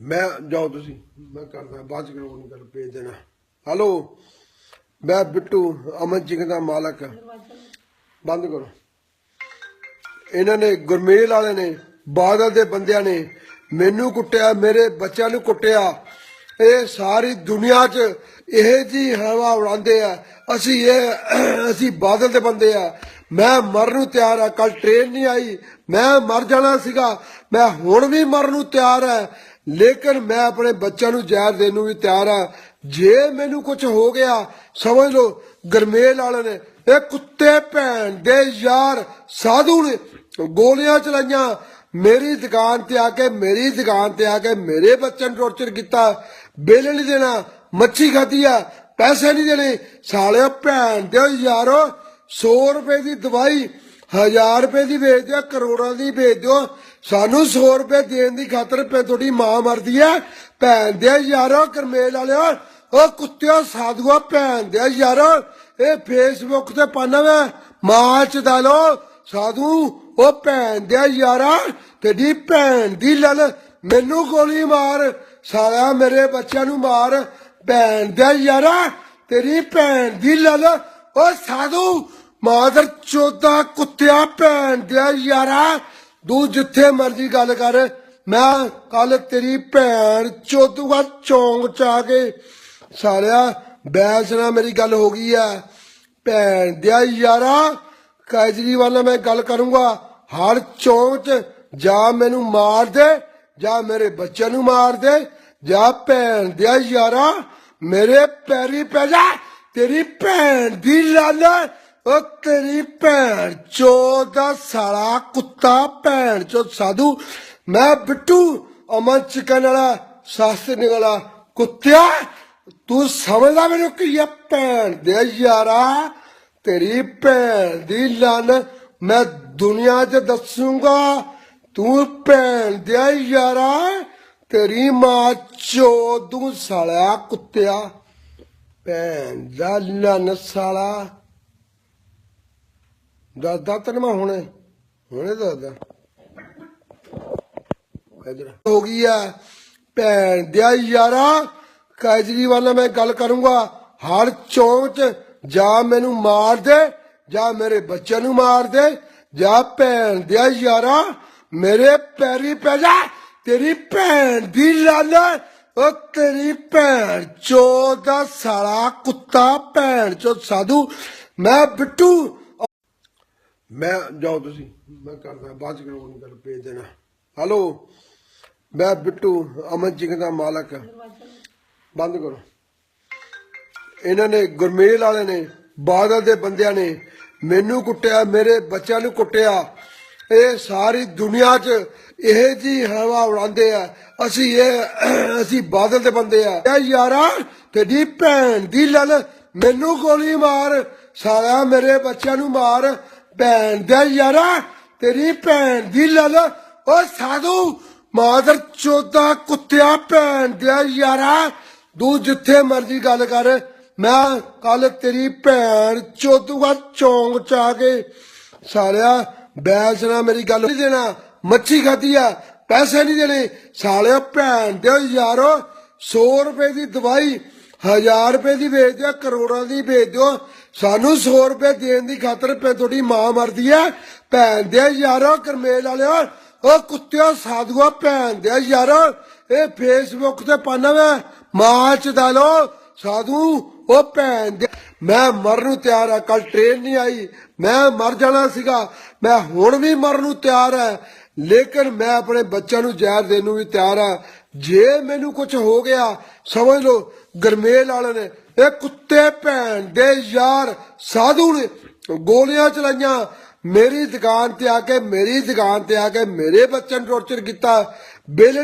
ਮੈਂ, ਜਾਓ ਤੁਸੀਂ, ਮੈਂ ਕਰਦਾ, ਬਾਅਦ ਚ ਕਰਾਉਣੀ ਗੱਲ, ਭੇਜ ਦੇਣਾ। ਹੈਲੋ ਮੈਂ ਬਿੱਟੂ, ਅਮਨ ਸਿੰਘ ਦਾ ਮਾਲਕ। ਬੰਦ ਕਰੋ। ਇਹਨਾਂ ਨੇ ਗੁਰਮੇਲ ਵਾਲੇ ਨੇ, ਬਾਦਲ ਦੇ ਬੰਦਿਆਂ ਨੇ ਮੈਨੂੰ ਕੁੱਟਿਆ, ਮੇਰੇ ਬੱਚਿਆਂ ਨੂੰ ਕੁੱਟਿਆ। ਇਹ ਸਾਰੀ ਦੁਨੀਆ 'ਚ ਇਹ ਜੀ ਹਵਾ ਉਡਾਉਂਦੇ ਆ। ਅਸੀਂ ਇਹ, ਅਸੀਂ ਬਾਦਲ ਦੇ ਬੰਦੇ ਆ। ਮੈਂ ਮਰਨ ਨੂੰ ਤਿਆਰ ਆ ਕੱਲ ਟ੍ਰੇਨ ਨਹੀਂ ਆਈ। ਮੈਂ ਮਰ ਜਾਣਾ ਸੀਗਾ। ਮੈਂ ਹੁਣ ਵੀ ਮਰਨ ਨੂੰ ਤਿਆਰ ਆ। ਲੇਕਿਨ ਮੈਂ ਆਪਣੇ ਬੱਚਿਆਂ ਨੂੰ ਜ਼ਹਿਰ ਦੇਣ ਨੂੰ ਵੀ ਤਿਆਰ ਆ। ਜੇ ਮੈਨੂੰ ਕੁਝ ਹੋ ਗਿਆ, ਸਮਝ ਲਓ, ਗਰਮੇਲ ਵਾਲੇ ਨੇ, ਇਹ ਕੁੱਤੇ ਭੈਣ ਦੇ ਯਾਰ ਸਾਧੂ ਨੇ ਗੋਲੀਆਂ ਚਲਾਈਆਂ। ਮੇਰੀ ਦੁਕਾਨ ਤੇ ਆ ਕੇ, ਮੇਰੀ ਦੁਕਾਨ ਤੇ ਆ ਕੇ ਮੇਰੇ ਬੱਚਿਆਂ ਨੂੰ ਟੌਰਚਰ ਕੀਤਾ। ਬਿੱਲ ਨਹੀਂ ਦੇਣਾ, ਮੱਛੀ ਖਾਧੀ ਆ, ਪੈਸੇ ਨਹੀਂ ਦੇਣੇ। ਸਾਲਿਓ ਭੈਣ ਦੇ ਯਾਰੋ 100 ਰੁਪਏ ਦੀ ਦਵਾਈ 1000 ਰੁਪਏ ਦੀ ਵੇਚ ਦਿਓ, ਕਰੋੜਾਂ ਦੀ ਵੇਚ ਦਿਓ। ਸਾਨੂੰ 100 ਰੁਪਏ ਦੇਣ ਦੀ ਖਾਤਰ ਪੈ ਤੁਹਾਡੀ ਮਾਂ ਮਰਦੀ ਆ ਭੈਣ ਦੇ ਯਾਰੋ, ਕਰਮੇਲ ਵਾਲਿਓ। ਉਹ ਕੁੱਤਿਓ ਸਾਧੂਆ ਭੈਣ ਦੇ ਯਾਰੋ। ਇਹ ਫੇਸਬੁੱਕ ਤੇ ਪਾਣਾ ਵੇ ਮਾਂ ਚ ਡਾਲੋ ਸਾਧੂ ਉਹ ਭੈਣ ਦੇ ਯਾਰਾ। ਤੇਰੀ ਭੈਣ ਦੀ ਲਲ ਮੈਨੂੰ ਗੋਲੀ ਮਾਰ। ਸਾਲਾ ਮੇਰੇ ਬੱਚਿਆਂ ਨੂੰ ਮਾਰ। ਭੈਣ ਦੇ ਯਾਰਾ। ਤੇਰੀ ਭੈਣ ਦੀ ਲਲ। ਉਹ ਸਾਧੂ, ਮਾਦਰ ਚੋਦਾ ਕੁੱਤਿਆ ਭੈਣ ਦੇ ਯਾਰਾ। ਤੂੰ ਜਿੱਥੇ ਮਰਜ਼ੀ ਗੱਲ ਕਰ, ਮੈਂ ਕੱਲ ਤੇਰੀ ਭੈਣ ਚੋਦੂਗਾ ਚੌਂਕ ਚ ਆ ਕੇ ਸਾਲਿਆ, ਬੈਸ ਨਾਲ ਮੇਰੀ ਗੱਲ ਹੋ ਗਈ ਆ ਭੈਣ ਦਿਆ ਯਾਰਾ, ਕੈਜਰੀਵਾਲ ਨਾਲ ਮੈਂ ਗੱਲ ਕਰੂੰਗਾ। ਹਰ ਚੌਂਕ ਚ ਜਾਂ ਮੈਨੂੰ ਮਾਰ ਦੇ, ਜਾਂ ਮੇਰੇ ਬੱਚਿਆਂ ਨੂੰ ਮਾਰ ਦੇ, ਜਾਂ ਭੈਣ ਦਿਆ ਯਾਰਾ, ਮੇਰੇ ਪੈਰੀ ਪੈ ਜਾ, ਤੇਰੀ ਭੈਣ ਦੀ ਲਾਲ ਉਹ ਤੇਰੀ ਭੈਣ ਚੋ ਦਾ ਸਾਲਾ ਕੁੱਤਾ, ਭੈਣ ਚੋ ਸਾਧੂ। ਮੈਂ ਬਿੱਟੂ, ਅਮਨ ਚਿਕਨ ਵਾਲਾ ਸਾਸਤੇ ਨਿਕਲਾ ਕੁੱਤਿਆ। ਤੂੰ ਸਮਝਦਾ ਮੈਨੂੰ ਕਿ ਇਹ ਭੈਣ ਦੇ ਯਾਰਾ? ਤੇਰੀ ਭੈਣ ਦੀ ਲਨ ਮੈਂ ਦੁਨੀਆ 'ਚ ਦੱਸੂਗਾ। ਤੂੰ ਭੈਣ ਦੇ ਯਾਰਾ, ਤੇਰੀ ਮਾਂ ਚੋ ਤੂੰ ਸਾਲਿਆ ਕੁੱਤਿਆ। ਭੈਣ ਦਾ ਲਨ ਸਾਲਾ। ਦੱਸਦਾ ਤੈਨੂੰ ਮੈਂ ਹੁਣੇ ਹੁਣੇ ਦੱਸਦਾ ਇਧਰ। ਹੋ ਗਈ ਆ ਭੈਣ ਦਿਆ ਯਾਰਾ, ਕੈਜਰੀਵਾਲ ਨਾਲ ਮੈਂ ਗੱਲ ਕਰੂੰਗਾ। ਹਰ ਚੌਂਕ ਚ ਜਾਂ ਮੈਨੂੰ ਮਾਰ ਦੇ, ਜਾਂ ਮੇਰੇ ਬੱਚਿਆਂ ਨੂੰ ਮਾਰ ਦੇ, ਜਾਂ ਭੈਣ ਦਿਆ ਯਾਰਾ, ਮੇਰੇ ਪੈਰੀ ਪੈ ਜਾ, ਤੇਰੀ ਭੈਣ ਦੀ ਲਾਲ ਉਹ ਤੇਰੀ ਭੈਣ ਚੋ ਦਾ ਸਾਲਾ ਕੁੱਤਾ, ਭੈਣ ਚੋ ਸਾਧੂ, ਮੈਂ ਬਿੱਟੂ ਮੈਂ, ਜਾਓ ਤੁਸੀਂ, ਮੈਂ ਕਰਦਾ, ਬਾਅਦ ਚ ਕਰਾਉਣੀ ਗੱਲ ਭੇਜ ਦੇਣਾ। ਹੈਲੋ ਮੈਂ ਬਿੱਟੂ ਅਮਨ ਸਿੰਘ ਦਾ ਮਾਲਕ। ਬੰਦ ਕਰੋ। ਇਹਨਾਂ ਨੇ ਗੁਰਮੇਲ ਵਾਲੇ ਨੇ, ਬਾਦਲ ਦੇ ਬੰਦਿਆਂ ਨੇ ਮੈਨੂੰ ਕੁੱਟਿਆ, ਮੇਰੇ ਬੱਚਿਆਂ ਨੂੰ ਕੁੱਟਿਆ। ਇਹ ਸਾਰੀ ਦੁਨੀਆ 'ਚ ਇਹ ਜੀ ਹਵਾ ਉਡਾਉਂਦੇ ਆ। ਅਸੀਂ ਇਹ, ਅਸੀਂ ਬਾਦਲ ਦੇ ਬੰਦੇ ਆ। ਇਹ ਯਾਰਾ, ਤੇਰੀ ਭੈਣ ਦੀ ਲਲ ਮੈਨੂੰ ਗੋਲੀ ਮਾਰ ਸਾਰਾ ਮੇਰੇ ਬੱਚਿਆਂ ਨੂੰ ਮਾਰ। ਭੈਣ ਦੇ ਯਾਰਾ, ਤੇਰੀ ਭੈਣ ਦੀ ਲਲ। ਉਹ ਸਾਧੂ, ਮਾਦਰ ਚੋਦਾ ਕੁੱਤਿਆ ਭੈਣ ਦੇ ਯਾਰਾ। ਤੂੰ ਜਿੱਥੇ ਮਰਜ਼ੀ ਗੱਲ ਕਰ, ਮੈਂ ਕੱਲ ਤੇਰੀ ਭੈਣ ਚੋਦੂਗਾ ਚੌਂਕ ਚ ਆ ਕੇ ਸਾਲਿਆ, ਬੈਸ ਨਾਲ ਮੇਰੀ ਗੱਲ ਨਹੀਂ ਦੇਣਾ, ਮੱਛੀ ਖਾਧੀ ਆ, ਪੈਸੇ ਨਹੀਂ ਦੇਣੇ। ਸਾਲਿਆ, ਭੈਣ ਦੇ ਯਾਰੋ 100 ਰੁਪਏ ਦੀ ਦਵਾਈ 1000 ਰੁਪਏ ਦੀ ਵੇਚ ਦਿਓ, ਕਰੋੜਾਂ ਦੀ ਵੇਚ ਦਿਓ। ਸਾਨੂੰ 100 ਰੁਪਏ ਦੇਣ ਦੀ ਖਾਤਰ ਪੈ ਤੁਹਾਡੀ ਮਾਂ ਮਰਦੀ ਆ ਭੈਣ ਦੇ ਯਾਰੋ, ਕਰਮੇਲ ਵਾਲਿਓ, ਉਹ ਕੁੱਤਿਓ ਸਾਧੂਆ ਭੈਣ ਦੇ ਯਾਰੋ, ਇਹ ਫੇਸਬੁੱਕ ਤੇ ਪਾਣਾ ਵੇ ਮਾਂ ਚ ਡਾਲੋ ਸਾਧੂ, ਉਹ ਭੈਣ ਦੇ। ਮੈਂ ਮਰਨ ਨੂੰ ਤਿਆਰ ਆ ਕੱਲ ਟ੍ਰੇਨ ਨਹੀਂ ਆਈ। ਮੈਂ ਮਰ ਜਾਣਾ ਸੀਗਾ। ਮੈਂ ਹੁਣ ਵੀ ਮਰਨ ਨੂੰ ਤਿਆਰ ਆ। ਲੇਕਿਨ ਮੈਂ ਆਪਣੇ ਬੱਚਿਆਂ ਨੂੰ ਜ਼ਹਿਰ ਦੇਣ ਨੂੰ ਵੀ ਤਿਆਰ ਆ। ਜੇ ਮੈਨੂੰ ਕੁਝ ਹੋ ਗਿਆ, ਸਮਝ ਲਓ, ਗਰਮੇਲ ਵਾਲੇ ਨੇ, ਇਹ ਕੁੱਤੇ ਭੈਣ ਦੇ ਯਾਰ ਸਾਧੂ ਨੇ ਗੋਲੀਆਂ ਚਲਾਈਆਂ। ਮੇਰੀ ਦੁਕਾਨ ਤੇ ਆ ਕੇ, ਮੇਰੀ ਦੁਕਾਨ ਤੇ ਆ ਕੇ ਮੇਰੇ ਬੱਚਿਆਂ ਨੂੰ ਟੌਰਚਰ ਕੀਤਾ। ਬਿੱਲ